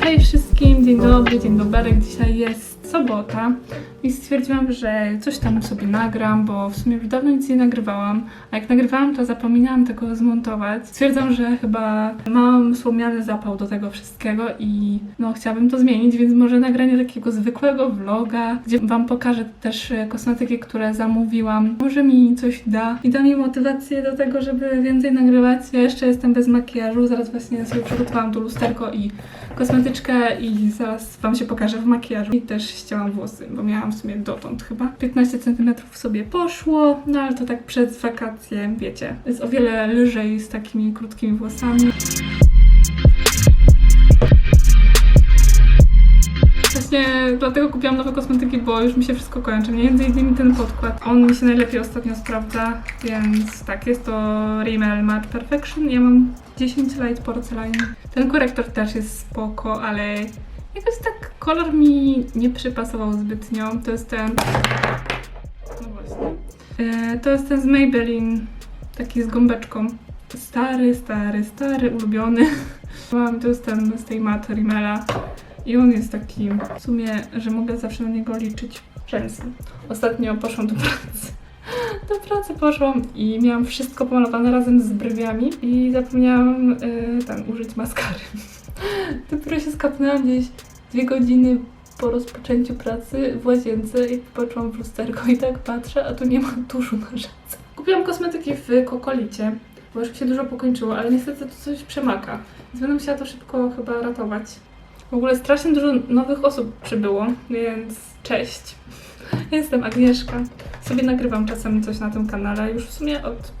Hej wszystkim, dzień dobry, dzień doberek. Dzisiaj jest sobota, i stwierdziłam, że coś tam sobie nagram, bo w sumie już dawno nic nie nagrywałam, a jak nagrywałam, to zapomniałam tego zmontować. Stwierdzam, że chyba mam słomiany zapał do tego wszystkiego i no chciałabym to zmienić, więc może nagranie takiego zwykłego vloga, gdzie Wam pokażę też e, kosmetyki, które zamówiłam. Może mi coś da i da mi motywację do tego, żeby więcej nagrywać. Ja jeszcze jestem bez makijażu, zaraz właśnie sobie przygotowałam tu lusterko i kosmetyczkę i zaraz Wam się pokażę w makijażu. I też ścięłam włosy, bo miałam w sumie dotąd chyba. 15 cm sobie poszło, no ale to tak przed wakacje, wiecie. Jest o wiele lżej z takimi krótkimi włosami. Właśnie dlatego kupiłam nowe kosmetyki, bo już mi się wszystko kończy. Między innymi ten podkład. On mi się najlepiej ostatnio sprawdza, więc tak, jest to Rimmel Matte Perfection. Ja mam 10 light porcelain. Ten korektor też jest spoko, ale jakoś tak kolor mi nie przypasował zbytnio. To jest ten... No właśnie. E, to jest ten z Maybelline, taki z gąbeczką. Stary, stary, stary, ulubiony. Mam, to jest ten z tej maty Rimmela. I on jest taki w sumie, że mogę zawsze na niego liczyć rzęsy. Ostatnio poszłam do pracy. Do pracy poszłam i miałam wszystko pomalowane razem z brwiami i zapomniałam y, tam użyć maskary. Dopiero się skapnęłam gdzieś dwie godziny po rozpoczęciu pracy w łazience i popatrzyłam w lusterko i tak patrzę, a tu nie ma tuszu na rzęsach. Kupiłam kosmetyki w Kokolicie, bo już mi się dużo pokończyło, ale niestety to coś przemaka. Więc będę musiała to szybko chyba ratować. W ogóle strasznie dużo nowych osób przybyło, więc cześć. Jestem Agnieszka. Sobie nagrywam czasem coś na tym kanale. Już w sumie od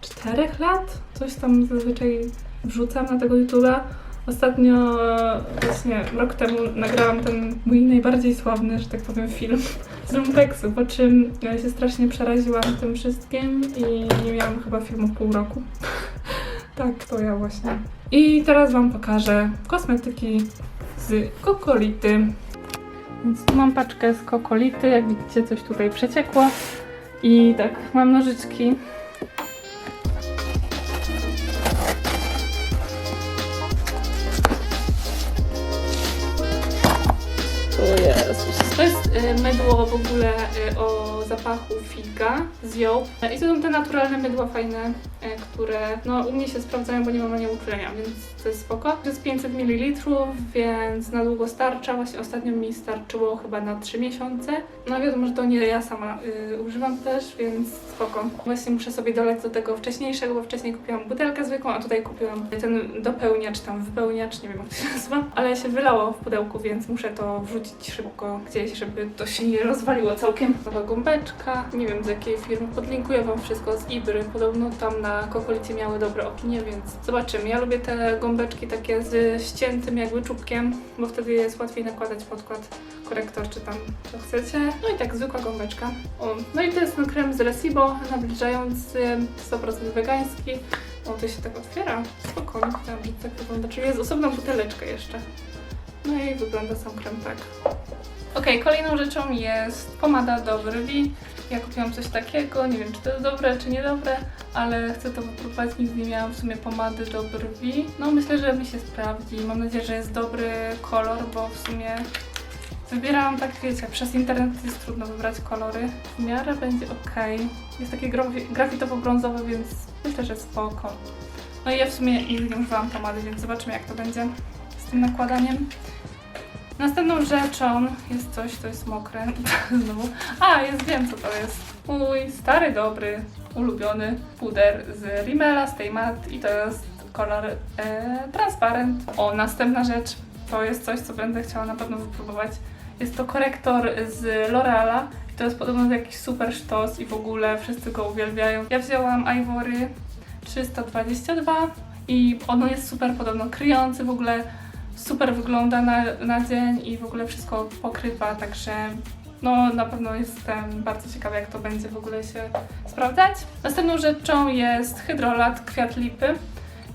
czterech lat coś tam zazwyczaj wrzucam na tego YouTube'a. Ostatnio, e, właśnie rok temu nagrałam ten mój najbardziej sławny, że tak powiem, film z Lumpeksu, po czym ja się strasznie przeraziłam tym wszystkim i nie miałam chyba filmu pół roku. tak, to ja właśnie. I teraz Wam pokażę kosmetyki z kokolity. Więc tu mam paczkę z kokolity, jak widzicie coś tutaj przeciekło. I tak, mam nożyczki. Mydło w ogóle y, o zapachu figa z ją. I to są te naturalne mydła fajne, y, które no u mnie się sprawdzają, bo nie mam ani uczulenia, więc to jest spoko. To jest 500 ml, więc na długo starcza. Właśnie ostatnio mi starczyło chyba na 3 miesiące. No wiadomo, że to nie ja sama y, używam też, więc spoko. Właśnie muszę sobie dolać do tego wcześniejszego, bo wcześniej kupiłam butelkę zwykłą, a tutaj kupiłam ten dopełniacz, tam wypełniacz, nie wiem jak to się nazywa, ale się wylało w pudełku, więc muszę to wrzucić szybko gdzieś, żeby to się nie rozwaliło całkiem. Nowa gąbeczka, nie wiem z jakiej firmy, podlinkuję Wam wszystko z Ibry. Podobno tam na Kokolicie miały dobre opinie, więc zobaczymy. Ja lubię te gąbeczki takie z ściętym jakby czubkiem, bo wtedy jest łatwiej nakładać podkład, korektor czy tam co chcecie. No i tak zwykła gąbeczka. O, no i to jest ten krem z Resibo, nabliżający 100% wegański. O, to się tak otwiera. Spokojnie, chciałam, że tak wygląda. Czyli jest osobna buteleczka jeszcze. No i wygląda sam krem tak. Ok, kolejną rzeczą jest pomada do brwi. Ja kupiłam coś takiego, nie wiem czy to jest dobre, czy niedobre, ale chcę to wypróbować. Nigdy nie miałam w sumie pomady do brwi. No myślę, że mi się sprawdzi. Mam nadzieję, że jest dobry kolor, bo w sumie wybierałam tak, wiecie, przez internet jest trudno wybrać kolory. W miarę będzie ok. Jest takie grafi- grafitowo-brązowe, więc myślę, że spoko. No i ja w sumie nigdy nie używałam pomady, więc zobaczymy jak to będzie z tym nakładaniem. Następną rzeczą jest coś, co jest mokre. Znowu. A, jest, wiem co to jest. Mój stary, dobry, ulubiony puder z Rimmela, z tej mat i to jest kolor e, transparent. O, następna rzecz to jest coś, co będę chciała na pewno wypróbować. Jest to korektor z L'Oreala. To jest podobno jakiś super sztos i w ogóle wszyscy go uwielbiają. Ja wzięłam Ivory 322 i ono jest super podobno kryjący w ogóle super wygląda na, na dzień i w ogóle wszystko pokrywa, także no na pewno jestem bardzo ciekawa jak to będzie w ogóle się sprawdzać. Następną rzeczą jest hydrolat kwiat lipy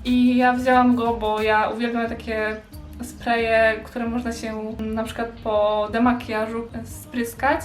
i ja wzięłam go, bo ja uwielbiam takie spreje, które można się na przykład po demakijażu spryskać,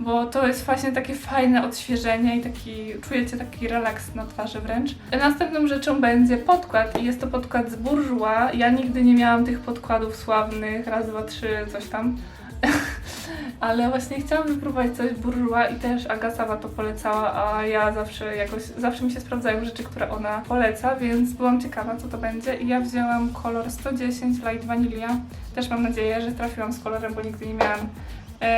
bo to jest właśnie takie fajne odświeżenie i taki, czujecie taki relaks na twarzy wręcz. Następną rzeczą będzie podkład i jest to podkład z Bourjois. Ja nigdy nie miałam tych podkładów sławnych, raz, dwa, trzy, coś tam. Ale właśnie chciałam wypróbować coś burżuła i też Aga sama to polecała, a ja zawsze jakoś, zawsze mi się sprawdzają rzeczy, które ona poleca, więc byłam ciekawa, co to będzie. I ja wzięłam kolor 110 Light Vanilla. Też mam nadzieję, że trafiłam z kolorem, bo nigdy nie miałam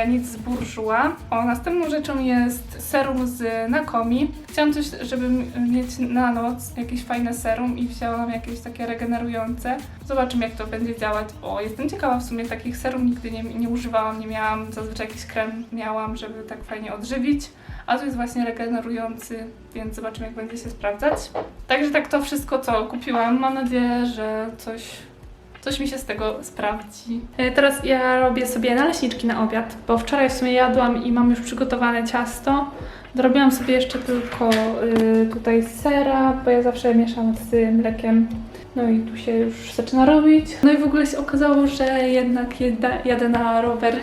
nic z burżuła. O, następną rzeczą jest serum z Nakomi. Chciałam coś, żeby mieć na noc jakieś fajne serum i wzięłam jakieś takie regenerujące. Zobaczymy jak to będzie działać, bo jestem ciekawa w sumie takich serum nigdy nie, nie używałam, nie miałam, zazwyczaj jakiś krem miałam, żeby tak fajnie odżywić. A to jest właśnie regenerujący, więc zobaczymy jak będzie się sprawdzać. Także tak to wszystko co kupiłam. Mam nadzieję, że coś Coś mi się z tego sprawdzi. E, Teraz ja robię sobie naleśniczki na obiad, bo wczoraj w sumie jadłam i mam już przygotowane ciasto. Dorobiłam sobie jeszcze tylko y, tutaj sera, bo ja zawsze mieszam z mlekiem. No i tu się już zaczyna robić. No i w ogóle się okazało, że jednak jadę na rower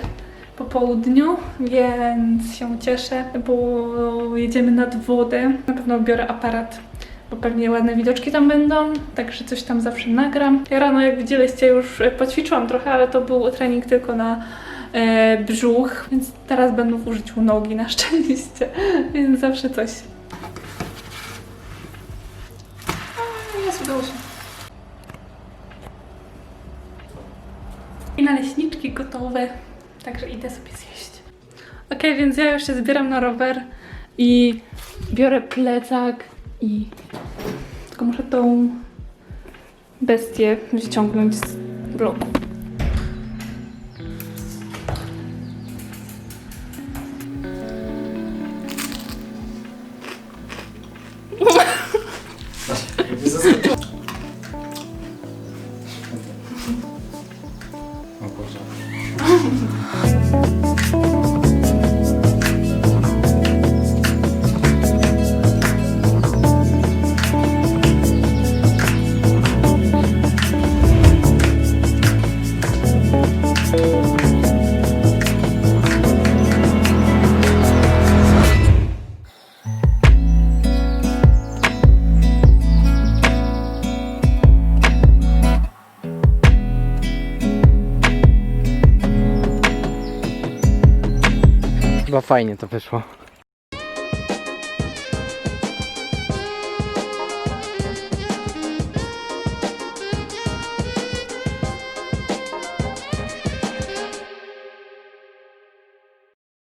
po południu, więc się cieszę, bo jedziemy nad wodę. Na pewno biorę aparat bo pewnie ładne widoczki tam będą, także coś tam zawsze nagram. Ja rano, jak widzieliście, już poćwiczyłam trochę, ale to był trening tylko na e, brzuch, więc teraz będą w użyciu nogi na szczęście, więc zawsze coś. A, Jest, udało się. I naleśniczki gotowe, także idę sobie zjeść. Ok, więc ja już się zbieram na rower i biorę plecak i tylko muszę tą bestię wyciągnąć z bloku. O Boże. Chyba fajnie to wyszło.